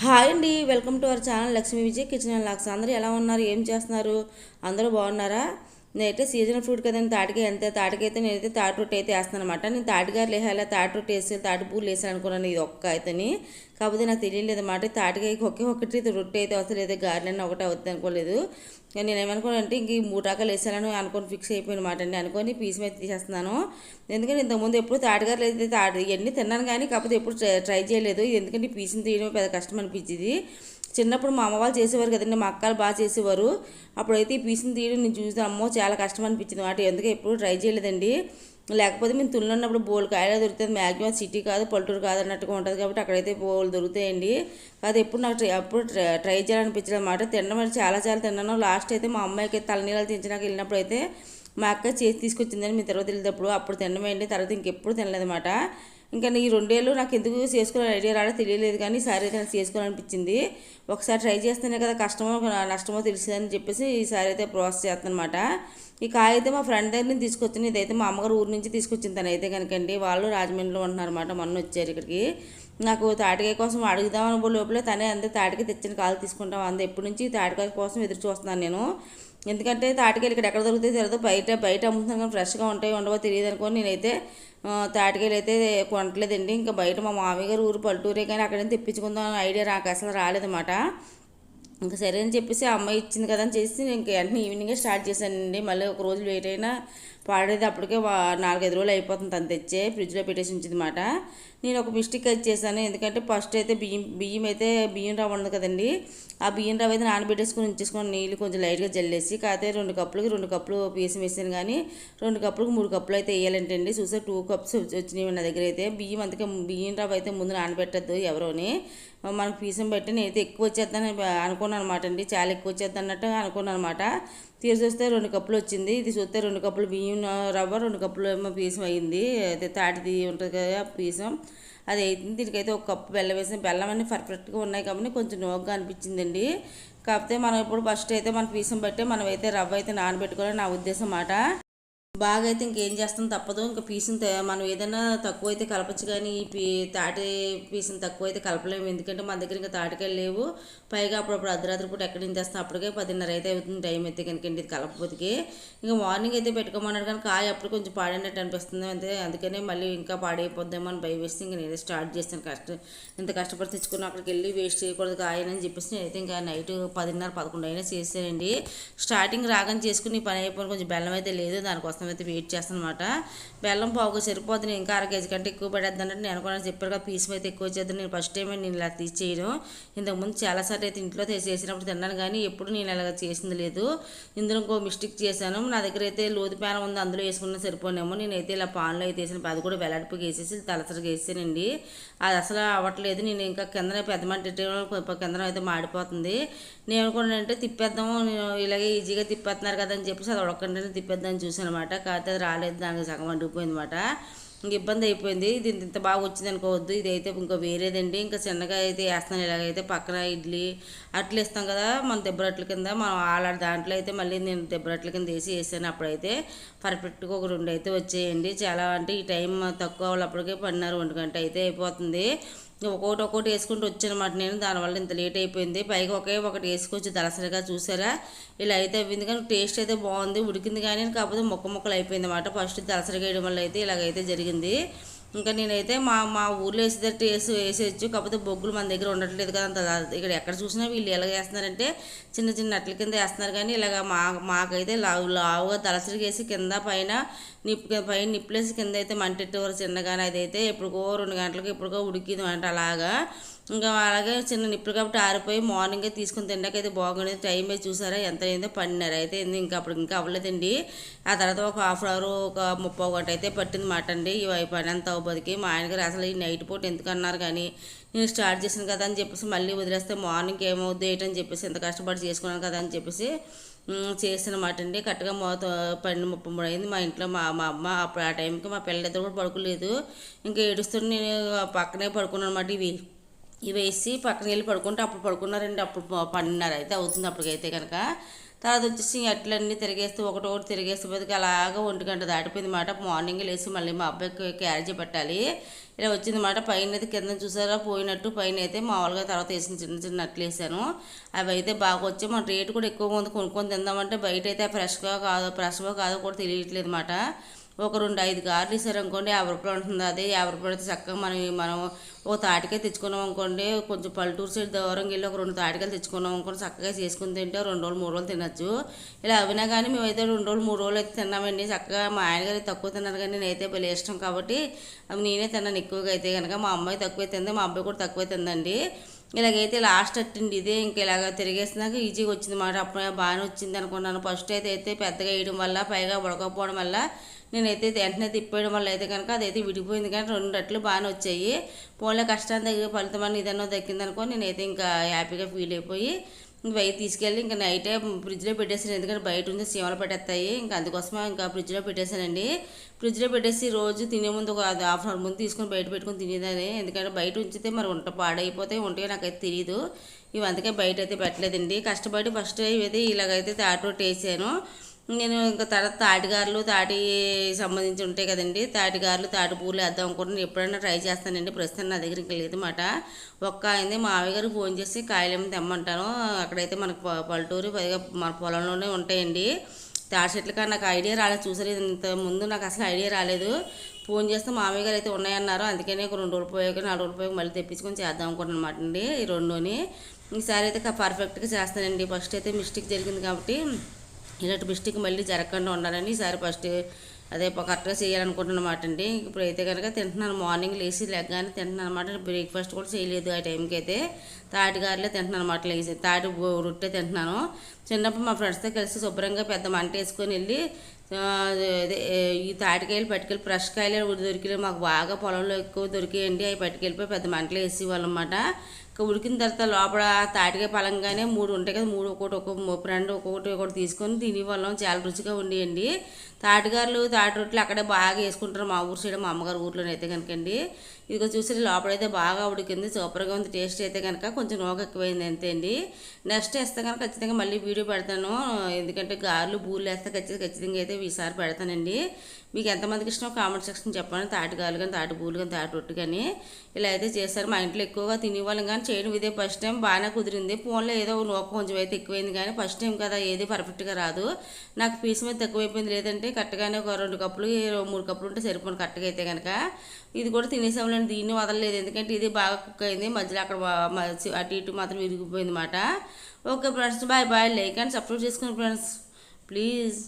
Hi అండి welcome to our channel Lakshmi Vijay kitchen and lakhs. అందరూ ఎలా ఉన్నారు? ఏం చేస్తున్నారు? అందరూ బాగున్నారా? నేనైతే సీజనల్ ఫ్రూట్ కదండి తాటికాయ ఎంత తాటికాయ అయితే నేనైతే తాటి రొట్టె అయితే వేస్తాను అనమాట నేను తాటిగారు లేహాలా తాటి రొట్టె వేసి తాటి పూలు వేసాను అనుకున్నాను ఇది ఒక్క అయితేని. కాకపోతే నాకు తెలియలేదు అనమాట తాటికాయకి ఒకే ఒకటి రొట్టె అయితే వస్తుంది లేదా గార్డెన్ ఒకటే అవుతుంది అనుకోలేదు. కానీ నేను ఏమనుకోనంటే ఇంక ఈ మూడు రకాలు వేసాను అనుకొని ఫిక్స్ అయిపోయిన మాట అండి అనుకొని పీస్ మీద తీసేస్తున్నాను. ఎందుకంటే ఇంతకుముందు ఎప్పుడు తాటిగారు అయితే తాటి ఇవన్నీ తిన్నాను కానీ కాకపోతే ఎప్పుడు ట్రై చేయలేదు. ఎందుకంటే ఈ తీయడం పెద్ద కష్టం అనిపించింది. చిన్నప్పుడు మా అమ్మ వాళ్ళు చేసేవారు కదండి మా అక్కలు బాగా చేసేవారు. అప్పుడైతే ఈ పీస్ని తీయడం నేను చూస్తే అమ్మో చాలా కష్టం అనిపించింది మాట. ఎందుకు ఎప్పుడు ట్రై చేయలేదండి. లేకపోతే మేము తుల్లో బోల్ కాయలు దొరుకుతుంది మ్యాక్సిమం సిటీ కాదు పల్లెటూరు కాదు అన్నట్టుగా ఉంటుంది కాబట్టి అక్కడైతే బోల్ దొరుకుతాయండి. కాదు ఎప్పుడు నాకు ట్రై అప్పుడు ట్రై ట్రై చేయాలనిపించడం అనమాట తినడం అంటే చాలా చాలా తిన్నాను. లాస్ట్ అయితే మా అమ్మాయికి తలనీళ్ళు తెంచినాక వెళ్ళినప్పుడు అయితే మా అక్క చేసి తీసుకొచ్చిందని మీ తర్వాత వెళ్ళేటప్పుడు అప్పుడు తినడం తర్వాత ఇంకెప్పుడు తినలేదన్నమాట ఇంకా ఈ రెండేళ్ళు నాకు ఎందుకు చేసుకోవాలని ఐడియా రాడో తెలియలేదు కానీ ఈసారి అయితే నాకు చేసుకోవాలనిపించింది. ఒకసారి ట్రై చేస్తేనే కదా కష్టమో నష్టమో తెలిసిందని చెప్పేసి ఈసారి అయితే ప్రాసెస్ చేస్తానమాట. అనమాట ఈ కాయ అయితే మా ఫ్రెండ్ దగ్గర నుంచి తీసుకొచ్చింది. ఇదైతే మా అమ్మగారు ఊరు నుంచి తీసుకొచ్చింది తను అయితే కనుకండి. వాళ్ళు రాజమండ్రిలో ఉంటున్నారన్నమాట మొన్న వచ్చారు ఇక్కడికి. నాకు తాటికాయ కోసం అడుగుదామని లోపలే తనే అంతే తాటికాయ తెచ్చిన కాలు తీసుకుంటాం అందు. ఎప్పటి నుంచి తాటికాయ కోసం ఎదురు చూస్తున్నాను నేను. ఎందుకంటే తాటికాయలు ఇక్కడ ఎక్కడ దొరుకుతాయి తెలియదు బయట బయట అమ్ముతున్నాం కానీ ఫ్రెష్గా ఉంటాయి ఉండవో తెలియదు అనుకోని నేనైతే తాటికాయలు అయితే కొనట్లేదండి. ఇంకా బయట మా మామయ్య గారు ఊరు పల్లెటూరే కానీ అక్కడ నుంచి తెప్పించుకుందాం ఐడియా నాకు అసలు రాలేదన్నమాట. ఇంకా సరే అని చెప్పేసి అమ్మాయి ఇచ్చింది కదా అని చేసి ఇంకా వెంటనే ఈవినింగే స్టార్ట్ చేశానండి. మళ్ళీ ఒక రోజు లేట్ అయినా పాడేది అప్పటికే నాలుగైదు రోజులు అయిపోతుంది తను తెచ్చే ఫ్రిడ్జ్లో పెట్టేసి ఉంచిందన్నమాట నేను ఒక మిస్టేక్ అయితే చేశాను. ఎందుకంటే ఫస్ట్ అయితే బియ్యం బియ్యం అయితే బియ్యం రవ్వ ఉండదు కదండి. ఆ బియ్యం రవ్వ అయితే నానబెట్టేసుకుని ఉంచేసుకుని నీళ్ళు కొంచెం లైట్గా జల్లేసి కాకపోతే రెండు కప్పులకి రెండు కప్పులు పీసం వేసాను కానీ రెండు కప్పులకు మూడు కప్పులు అయితే వేయాలంటండి. చూసే టూ కప్స్ వచ్చినాయి నా దగ్గర అయితే. బియ్యం అందుకే బియ్యం రవ్వ అయితే ముందు నానబెట్టద్దు ఎవరోని. మనకు పీసం పెట్టి నేనైతే ఎక్కువ వచ్చేద్దని అనుకున్నాను అనమాట అండి. చాలా ఎక్కువ వచ్చేద్ది అన్నట్టు అనుకున్నాను అనమాట తీసేస్తే చూస్తే రెండు కప్పులు వచ్చింది. ఇది చూస్తే రెండు కప్పులు బియ్యం రవ్వ రెండు కప్పులు ఏమో పీసం అయింది. అయితే తాటిది ఉంటుంది కదా పీసం. అది అయితే దీనికైతే ఒక కప్పు బెల్లం వేసాం. బెల్లం అన్నీ పర్ఫెక్ట్గా ఉన్నాయి కాబట్టి కొంచెం నోగ్గా అనిపించిందండి. కాకపోతే మనం ఇప్పుడు ఫస్ట్ అయితే మన పీసం బట్టే మనం అయితే రవ్వ అయితే నానబెట్టుకోవాలని నా ఉద్దేశం అన్నమాట. బాగా అయితే ఇంకేం చేస్తాం తప్పదు. ఇంకా పీసుని మనం ఏదైనా తక్కువ అయితే కలపచ్చు కానీ ఈ పీ తాటి పీసుని తక్కువ అయితే కలపలేము. ఎందుకంటే మన దగ్గర ఇంకా తాటికాయలు లేవు. పైగా అప్పుడప్పుడు అర్ధరాత్రి పూట ఎక్కడి నుంచి తెస్తాం? అప్పటికే పదిన్నర అయితే అవుతుంది టైం అయితే కనుక ఇది కలపకపోతే ఇంకా మార్నింగ్ అయితే పెట్టుకోమన్నాడు కానీ కాయ అప్పుడు కొంచెం పాడినట్టు అనిపిస్తుంది. అంతే అందుకనే మళ్ళీ ఇంకా పాడైపోద్దామో అని భయం వేస్తే ఇంకా నేనే స్టార్ట్ చేస్తాను కష్టం ఇంత కష్టపడి తెచ్చుకుని అక్కడికి వెళ్ళి వేస్ట్ చేయకూడదు కాయనని చెప్పేసి నేనైతే ఇంకా నైట్ పదిన్నర పదకొండు అయినా చేసానండి స్టార్టింగ్ రాగానే చేసుకుని పని అయిపోయిన కొంచెం బెల్లం అయితే లేదు. దానికోసం అయితే వెయిట్ చేస్తాను అనమాట బెల్లం పావుగా సరిపోతుంది ఇంకా అర కేజీ కంటే ఎక్కువ పడేద్ది అంటే నేను కూడా చెప్పారు కదా పీస్ అయితే ఎక్కువ చేద్దాం నేను ఫస్ట్ టైం నేను ఇలా తీసి చేయడం ఇంతకుముందు చాలాసార్లు అయితే ఇంట్లో చేసినప్పుడు తిన్నాను కానీ ఎప్పుడు నేను ఇలా చేసింది లేదు. ఇందులో ఇంకో మిస్టేక్ చేశాను. నా దగ్గర అయితే లోతు ప్యాన్ ఉంది అందులో వేసుకున్నా సరిపోనేమో. నేనైతే ఇలా పాన్లో అయితే వేసాను. అది కూడా వెల్లడిపోయి వేసేసి తలసరిగా వేసానండి అది అసలు అవ్వట్లేదు. నేను ఇంకా కిందనే పెద్ద మంట కిందన అయితే మాడిపోతుంది. నేను కూడా అంటే తిప్పేద్దాము ఇలాగే ఈజీగా తిప్పేస్తున్నారు కదా అని చెప్పేసి అది ఉడకండి తిప్పేద్దామని చూసాను అనమాట కాకపోతే రాలేదు దానికి సగం అడిగిపోయిందన్నమాట అనమాట ఇంక ఇబ్బంది అయిపోయింది. ఇది ఇంత బాగా వచ్చింది అనుకోవద్దు. ఇది అయితే ఇంకా వేరేదండి. ఇంకా చిన్నగా అయితే వేస్తాను ఇలాగైతే పక్కన ఇడ్లీ అట్లు ఇస్తాం కదా మన దెబ్బరట్ల కింద. మనం ఆలాడ దాంట్లో అయితే మళ్ళీ నేను దెబ్బరట్ల కింద వేసి వేసాను. అప్పుడైతే పర్ఫెక్ట్గా ఒక రెండు అయితే వచ్చేయండి. చాలా అంటే ఈ టైం తక్కువ అప్పటికే పడినారు. రెండు గంట అయితే అయిపోతుంది. ఒక్కొక్కటి ఒక్కొక్కటి వేసుకుంటూ వచ్చానమాట నేను. దానివల్ల ఇంత లేట్ అయిపోయింది. పైగా ఒకే ఒకటి వేసుకొచ్చి దలసరిగా చూసారా? ఇలా అయితే అయింది కానీ టేస్ట్ అయితే బాగుంది. ఉడికింది కానీ కాకపోతే మొక్క మొక్కలు అయిపోయింది అనమాట ఫస్ట్ దలసరిగా వేయడం వల్ల అయితే ఇలాగైతే జరిగింది. ఇంకా నేనైతే మా మా ఊర్లో వేసేటట్టు వేసి వేసేయచ్చు. కాకపోతే బొగ్గులు మన దగ్గర ఉండట్లేదు కదా అంత. ఇక్కడ ఎక్కడ చూసినా వీళ్ళు ఎలా వేస్తున్నారంటే చిన్న చిన్న నట్ల కింద వేస్తున్నారు కానీ ఇలాగ మా మాకైతే లావు లావుగా దళసరికి వేసి కింద పైన నిప్పు పైన నిప్లేసి కింద అయితే మంటెట్టేవారు చిన్నగానే అదైతే ఎప్పుడుకో రెండు గంటలకు ఎప్పుడుకో ఉడికింది అంట అలాగా. ఇంకా అలాగే చిన్న నిప్పులు కాబట్టి ఆరిపోయి మార్నింగే తీసుకుని తిండాకైతే బాగుండేది. టైం అయితే చూసారా? ఎంత అయిందో పన్నెండు అయితే ఇంకా అప్పుడు ఇంకా అవ్వలేదండి. ఆ తర్వాత ఒక హాఫ్ అవర్ ఒక ముప్పై ఒకటి అయితే పట్టింది మాట అండి. ఇవి పని అంత అవ్వబోదికి మా ఆయనగారు అసలు ఈ నైట్ పూట ఎందుకన్నారు కానీ నేను స్టార్ట్ చేశాను కదా అని చెప్పేసి మళ్ళీ వదిలేస్తే మార్నింగ్ ఏమవుద్ది ఏంటని చెప్పేసి ఎంత కష్టపడి చేసుకున్నాను కదా అని చెప్పేసి చేసినమాట అండి. కరెక్ట్గా మూత పన్నెండు ముప్పై మూడు అయింది. మా ఇంట్లో మా మా అమ్మ అప్పుడు ఆ టైంకి మా పిల్లలిద్దరు కూడా పడుకోలేదు. ఇంకా ఏడుస్తున్న నేను పక్కనే పడుకున్నాను అనమాట ఇవి. ఇవి వేసి పక్కన వెళ్ళి పడుకుంటే అప్పుడు పడుకున్నారండి. అప్పుడు పన్నెండున్నర అయితే అవుతుంది అప్పటికైతే కనుక తర్వాత వచ్చేసి అట్లన్నీ తిరిగేస్తూ ఒకటి ఒకటి తిరిగేస్తూ బతికి. అలాగా ఒంటి గంట దాటిపోయింది మాట. మార్నింగ్ లేచి మళ్ళీ మా అబ్బాయికి క్యారేజీ పెట్టాలి ఇలా వచ్చింది మాట. పైన అయితే కింద చూసారా? పోయినట్టు పైన అయితే మామూలుగా తర్వాత వేసిన చిన్న చిన్న నట్లు వేసాను. అవి అయితే బాగా వచ్చి మన రేటు కూడా ఎక్కువ ఉంది. కొనుక్కొని తిందామంటే బయట అయితే ఫ్రెష్గా కాదు ఫ్రెష్గా కాదో కూడా తెలియట్లేదు మాట. ఒక రెండు ఐదు కార్లు ఇస్తారు అనుకోండి యాభై రూపాయలు ఉంటుంది అదే యాభై రూపాయలు అయితే చక్కగా మనం మనం ఓ తాటికాయ తెచ్చుకున్నాం అనుకోండి కొంచెం పల్లెటూరు సైడ్ దూరం వెళ్ళి ఒక రెండు తాటికాయలు తెచ్చుకున్నాం అనుకోండి చక్కగా చేసుకుని తింటే రెండు రోజులు మూడు రోజులు తినచ్చు. ఇలా అవినా కానీ మేమైతే రెండు రోజులు మూడు రోజులు అయితే తిన్నామండి. చక్కగా మా ఆయనగారు తక్కువ తిన్నారు కానీ నేనైతే భలే ఇష్టం కాబట్టి అవి నేనే తిన్నాను ఎక్కువగా. అయితే కనుక మా అమ్మాయి తక్కువ తింది మా అబ్బాయి కూడా తక్కువ తిందండి. ఇలాగైతే లాస్ట్ అట్టండి ఇదే ఇంక ఇలాగ తిరిగేసినాక ఈజీగా వచ్చింది మాట. అప్పుడే బాగానే వచ్చింది అనుకున్నాను. ఫస్ట్ అయితే అయితే పెద్దగా వేయడం వల్ల పైగా ఉడకపోవడం వల్ల నేనైతే వెంటనే తిప్పేయడం వల్ల అయితే కనుక అదైతే విడిపోయింది. కానీ రెండు రెట్లు బాగానే వచ్చాయి. పోలే కష్టాన్ని దగ్గర ఫలితం అని ఇదన్నో దక్కిందనుకో నేనైతే ఇంకా హ్యాపీగా ఫీల్ అయిపోయి బయట తీసుకెళ్ళి ఇంకా నైటే ఫ్రిడ్జ్లో పెట్టేసాను ఎందుకంటే బయట ఉంది సీమలు పెట్టేస్తాయి. ఇంకా అందుకోసమే ఇంకా ఫ్రిడ్జ్లో పెట్టేశానండి. ఫ్రిడ్జ్లో పెట్టేసి రోజు తినే ముందు ఒక హాఫ్ అన్ అవర్ ముందు తీసుకొని బయట పెట్టుకొని తినేదాన్ని. ఎందుకంటే బయట ఉంచితే మరి వంట పాడైపోతాయి వంటగా నాకైతే తెలియదు ఇవి అందుకే బయట అయితే పెట్టలేదండి. కష్టపడి ఫస్ట్ ఇవైతే ఇలాగైతే తాటోటి వేసాను. నేను ఇంకా తర్వాత తాటిగారులు తాటి సంబంధించి ఉంటాయి కదండి. తాటిగారులు తాటి పూలు వేద్దాం అనుకుంటున్నాను. ఎప్పుడైనా ట్రై చేస్తానండి. ప్రస్తుతం నా దగ్గర ఇంకా లేదన్నమాట. ఒక్క అయింది మామయ్య గారికి ఫోన్ చేసి కాయలేమో తెమ్మంటాను. అక్కడైతే మనకు పల్లెటూరు పైగా మన పొలంలోనే ఉంటాయండి. తాటి చెట్ల నాకు ఐడియా రాలేదు. చూసారు ఇంత ముందు నాకు అసలు ఐడియా రాలేదు. ఫోన్ చేస్తే మామయ్య గారు అయితే ఉన్నాయన్నారు. అందుకనే ఒక రెండు రోజులు పోయాక నాలుగు రోజులు పోయాక మళ్ళీ తెప్పించుకొని చేద్దాం అనుకుంటున్నాను అండి ఈ రెండుని. ఈసారి అయితే పర్ఫెక్ట్గా చేస్తానండి. ఫస్ట్ అయితే మిస్టేక్ జరిగింది కాబట్టి ఇలాంటి మిస్టేక్ మళ్ళీ జరగకుండా ఉండాలని ఈసారి ఫస్ట్ అదే కరెక్ట్గా చేయాలనుకుంటున్నమాట అండి. ఇప్పుడు అయితే కనుక తింటున్నాను మార్నింగ్ లేచి లెగ్గానే తింటున్నాను అనమాట బ్రేక్ఫాస్ట్ కూడా చేయలేదు ఆ టైంకి అయితే. తాటిగారులే తింటున్నాను అనమాట లేచి తాటి రొట్టె తింటున్నాను. చిన్నప్పుడు మా ఫ్రెండ్స్తో కలిసి శుభ్రంగా పెద్ద మంట వేసుకొని వెళ్ళి అదే ఈ తాటికాయలు పట్టుకెళ్ళి ఫ్రెష్ కాయలు దొరికినాయి. మాకు బాగా పొలంలో ఎక్కువ దొరికాయండి. అవి పట్టుకెళ్ళిపోయి పెద్ద మంటలు వేసేవాళ్ళం అనమాట ఉడికిన తర్వాత లోపల తాటికాయ పలంగానే మూడు ఉంటాయి కదా మూడు ఒకటి ఒక్కొక్క రెండు ఒక్కొక్కటి ఒకటి తీసుకొని తినేవాళ్ళం. చాలా రుచిగా ఉండేయండి. తాటిగారులు తాటి రొట్టెలు అక్కడే బాగా వేసుకుంటారు మా ఊరు సైడ్ మా అమ్మగారు ఊర్లోనే అయితే కనుకండి ఇదిగో చూసి లోపలైతే బాగా ఉడికింది సూపర్గా ఉంది టేస్ట్ అయితే కనుక కొంచెం నోక ఎక్కువైంది అంతే అండి. నెక్స్ట్ వేస్తే కనుక ఖచ్చితంగా మళ్ళీ వీడియో పెడతాను. ఎందుకంటే గారెలు బూర్లు వేస్తే ఖచ్చితంగా ఖచ్చితంగా అయితే ఈసారి పెడతానండి. మీకు ఎంతమందికి ఇష్టమో కామెంట్ సెక్షన్ చెప్పండి. తాటిగాలు కానీ తాటి బూలు కానీ తాటి రొట్టు కానీ ఇలా అయితే చేస్తారు. మా ఇంట్లో ఎక్కువగా తినేవాళ్ళం కానీ చేయడం ఇదే ఫస్ట్ టైం బాగానే కుదిరింది. ఫోన్లో ఏదో నోక కొంచెం అయితే ఎక్కువైంది కానీ ఫస్ట్ టైం కదా ఏది పర్ఫెక్ట్గా రాదు. నాకు పీస్ మీద తక్కువైపోయింది. లేదంటే కరెక్ట్గానే ఒక రెండు కప్పులు మూడు కప్పులు ఉంటే సరిపోను కరెక్ట్గా అయితే కనుక ఇది కూడా తినేసాంలేండి దీన్ని వదలలేదు. ఎందుకంటే ఇది బాగా కుక్ అయింది. మధ్యలో అక్కడ అటు ఇటు మాత్రం విరిగిపోయింది అనమాట okay friends bye bye like and subscribe చేసుకోండి ఫ్రెండ్స్ ప్లీజ్